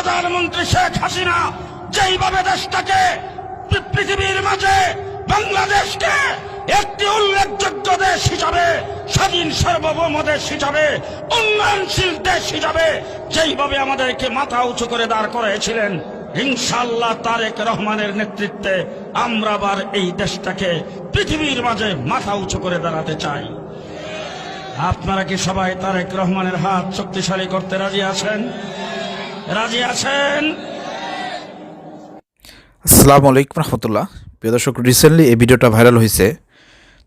প্রধানমন্ত্রী শেখ হাসিনা যেইভাবে দেশটাকে, পৃথিবীর মাঝে বাংলাদেশকে একটি উল্লেখযোগ্য দেশ হিসাবে, স্বাধীন সার্বভৌম দেশ হিসাবে, উন্নয়নশীল দেশ হিসাবে যেইভাবে আমাদেরকে মাথা উঁচু করে দাঁড় করেছিলেন ইনশাল্লাহ তারেক রহমানের নেতৃত্বে আমরা আবার এই দেশটাকে পৃথিবীর মাঝে মাথা উঁচু করে দাঁড়াতে চাই। আপনারা কি সবাই তারেক রহমানের হাত শক্তিশালী করতে রাজি আছেন? রাজি আছেন? আসসালামু আলাইকুম রহমতুল্লাহ। প্রিয় দর্শক রিসেন্টলি এই ভিডিওটা ভাইরাল হয়েছে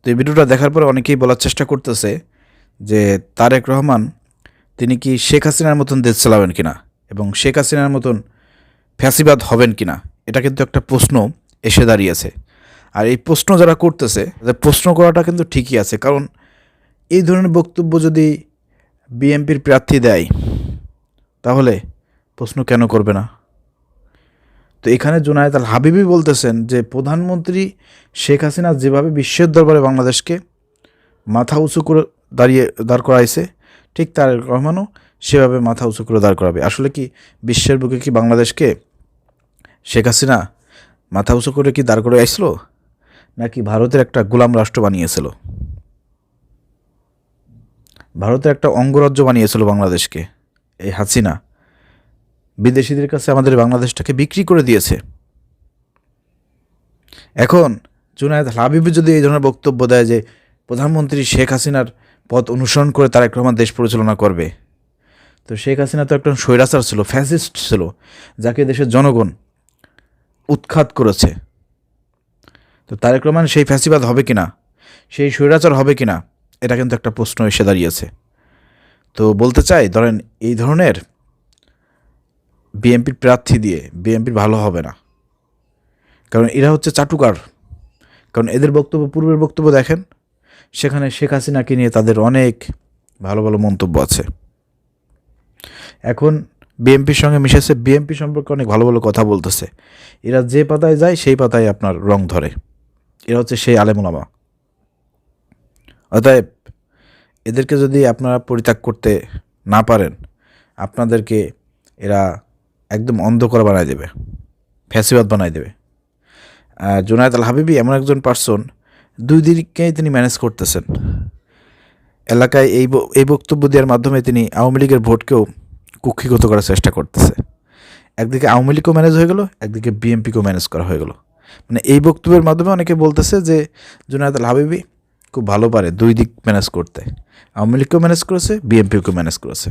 তো এই ভিডিওটা দেখার পরে অনেকেই বলার চেষ্টা করতেছে যে তারেক রহমান, তিনি কি শেখ হাসিনার মতন দেশ চালাবেন কিনা এবং শেখ হাসিনার মতন ফ্যাসিবাদ হবেন কিনা? এটা কিন্তু একটা প্রশ্ন এসে দাঁড়িয়েছে আর এই প্রশ্ন যারা করতেছে তাদের প্রশ্ন করাটা কিন্তু ঠিকই আছে। কারণ এই ধরনের বক্তব্য যদি বিএনপির প্রার্থী দেয়, তাহলে প্রশ্ন কেন করবে না? তো এখানে জুনায়েদ আল হাবিবি বলতেছেন যে, প্রধানমন্ত্রী শেখ হাসিনা যেভাবে বিশ্বের দরবারে বাংলাদেশকে মাথা উঁচু করে দাঁড়িয়ে, দাঁড় করাইছে, ঠিক তার রহমানও সেভাবে মাথা উঁচু করে দাঁড় করাবে। আসলে কি বিশ্বের বুকে কি বাংলাদেশকে শেখ হাসিনা মাথা উঁচু করে কি দাঁড় করে আসলো? নাকি ভারতের একটা গোলাম রাষ্ট্র বানিয়েছিল? ভারতের একটা অঙ্গরাজ্য বানিয়েছিল বাংলাদেশকে, এই হাসিনা। বিদেশিদের কাছে আমাদের বাংলাদেশটাকে বিক্রি করে দিয়েছে। এখন জুনায়দ হাবিবি যদি এই ধরনের বক্তব্য দেয় যে প্রধানমন্ত্রী শেখ হাসিনার পথ অনুসরণ করে তারেক রহমান দেশ পরিচালনা করবে, তো শেখ হাসিনা তো একজন স্বৈরাচার ছিল, ফ্যাসিস্ট ছিল, যাকে দেশের জনগণ উৎখাত করেছে। তো তারেক রহমান সেই ফ্যাসিবাদ হবে কিনা, সেই স্বৈরাচার হবে কিনা, এটা কিন্তু একটা প্রশ্ন এসে দাঁড়িয়েছে। তো বলতে চাই, ধরেন এই ধরনের বিএনপির প্রার্থী দিয়ে বিএনপির ভালো হবে না। কারণ এরা হচ্ছে চাটুকার। কারণ এদের বক্তব্য, পূর্বের বক্তব্য দেখেন, সেখানে শেখ হাসিনাকে নিয়ে তাদের অনেক ভালো ভালো মন্তব্য আছে। এখন বিএনপির সঙ্গে মিশেছে, বিএনপি সম্পর্কে অনেক ভালো ভালো কথা বলতেছে। এরা যে পাতায় যায়, সেই পাতায় আপনার রং ধরে। এরা হচ্ছে সেই আলেমুলামা অতএব এদেরকে যদি আপনারা পরিত্যাগ করতে না পারেন, আপনাদেরকে এরা একদম অন্ধকার বানায় দেবে, ফ্যাসিবাদ বানায় দেবে। জুনায়দ আল হাবিবি এমন একজন পার্সন দুই দিকেই তিনি ম্যানেজ করতেছেন। এলাকায় এই এই বক্তব্য দেওয়ার মাধ্যমে তিনি আওয়ামী লীগের ভোটকেও কুক্ষিগত করার চেষ্টা করতেছে। একদিকে আওয়ামী লীগও ম্যানেজ হয়ে গেল, একদিকে বিএনপিকেও ম্যানেজ করা হয়ে গেল। মানে এই বক্তব্যের মাধ্যমে অনেকে বলতেছে যে, জুনায়দ আল হাবিবি খুব ভালো পারে দুই দিক ম্যানেজ করতে। আওয়ামী লীগকেও ম্যানেজ করেছে বিএনপিকেও ম্যানেজ করেছে।